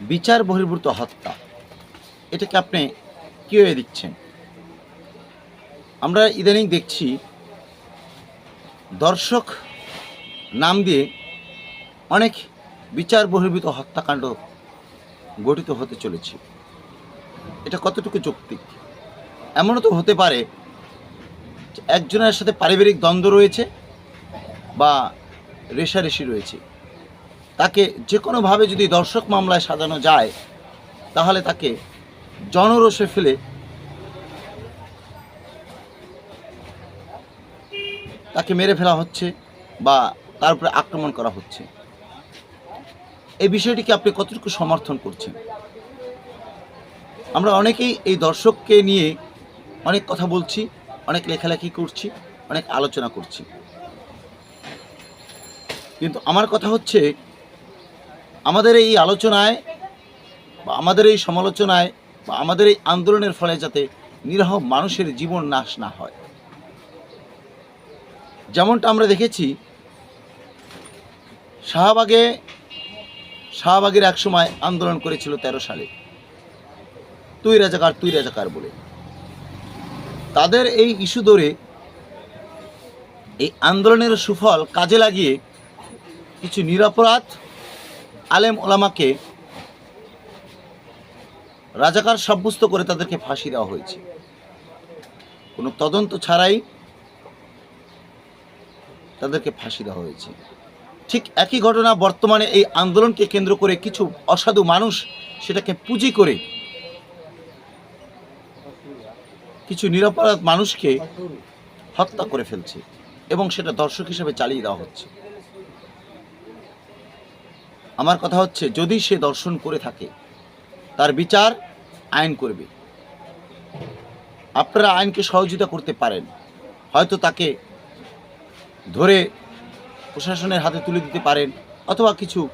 বিচার বহির্ভূত হত্যা। এটাকে আপনি কীভাবে দিচ্ছেন আমরা ইদানিং দেখছি দর্শক নাম দিয়ে অনেক বিচার বহির্ভূত হত্যাকাণ্ড গঠিত হতে চলেছে। এটা কতটুকু যৌক্তিক? এমনও তো হতে পারে একজনের সাথে পারিবারিক দ্বন্দ্ব রয়েছে বা রেশারেশি রয়েছে। তাকে যে কোনোভাবে যদি দর্শক মামলায় সাজানো যায়, তাহলে তাকে জনরোষে ফেলে তাকে মেরে ফেলা হচ্ছে বা তার উপরে আক্রমণ করা হচ্ছে। এই বিষয়টিকে আপনি কতটুকু সমর্থন করছেন? আমরা অনেকেই এই দর্শককে নিয়ে অনেক কথা বলছি, অনেক লেখালেখি করছি, অনেক আলোচনা করছি। কিন্তু আমার কথা হচ্ছে আমাদের এই আলোচনায় বা আমাদের এই সমালোচনায় বা আমাদের এই আন্দোলনের ফলে যাতে নিরহ মানুষের জীবন নাশ না হয়। যেমনটা আমরা দেখেছি, শাহবাগে, শাহবাগের এক সময় আন্দোলন করেছিল তেরো সালে। তুই রাজাকার তুই রাজাকার বলে। তাদের এই ইস্যু ধরে এই আন্দোলনের সুফল কাজে লাগিয়ে কিছু নিরপরাধ আলেম ওলামাকে রাজাকার সাব্যস্ত করে তাদেরকে ফাঁসি দেওয়া হয়েছে। কোনো তদন্ত ছাড়াই তাদেরকে ফাঁসি দেওয়া হয়েছে। ঠিক একই ঘটনা বর্তমানে এই আন্দোলনকে কেন্দ্র করে কিছু অসাধু মানুষ সেটাকে পুঁজি করে কিছু নিরপরাধ মানুষকে হত্যা করে ফেলছে এবং সেটা দর্শক হিসেবে চালিয়ে দেওয়া হচ্ছে। আমার কথা হচ্ছে, যদি সে দর্শন করে থাকে, তার বিচার আইন করবে। আপনারা আইনকে সহযোগিতা করতে পারেন। হয়তো তাকে ধরে প্রশাসনের হাতে তুলে দিতে পারেন, অথবা কিছু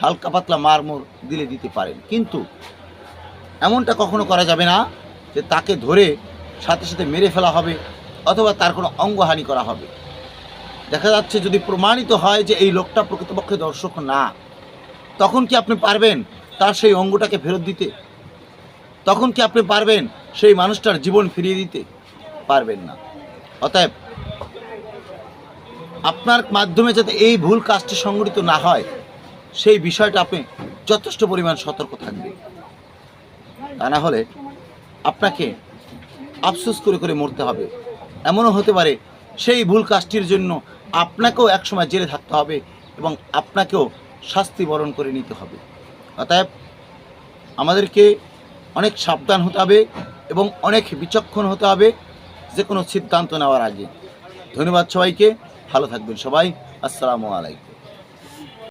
হালকা পাতলা মারমোর দিলে দিতে পারেন। কিন্তু এমনটা কখনো করা যাবে না যে তাকে ধরে সাথে সাথে মেরে ফেলা হবে, অথবা তার কোনো অঙ্গহানি করা হবে। দেখা যাচ্ছে যদি প্রমাণিত হয় যে এই লোকটা প্রকৃতপক্ষে দর্শক না তখন কি আপনি পারবেন তার সেই অঙ্গটাকে ফেরত দিতে? তখন কি আপনি পারবেন সেই মানুষটার জীবন ফিরিয়ে দিতে? পারবেন না। অতএব আপনার মাধ্যমে যাতে এই ভুল কাজটি সংগঠিত না হয়, সেই বিষয়টা আপনি যথেষ্ট পরিমাণ সতর্ক থাকবেন। তা না হলে আপনাকে আফসোস করে করে মরতে হবে। এমনও হতে পারে সেই ভুল কাজটির জন্য আপনাকেও একসময় জেলে থাকতে হবে এবং আপনাকেও শাস্তি বরণ করে নিতে হবে। অতএব আমাদেরকে অনেক সাবধান হতে হবে এবং অনেক বিচক্ষণ হতে হবে যে কোনো সিদ্ধান্ত নেওয়ার আগে। ধন্যবাদ সবাইকে। ভালো থাকবেন সবাই। আসসালামু আলাইকুম।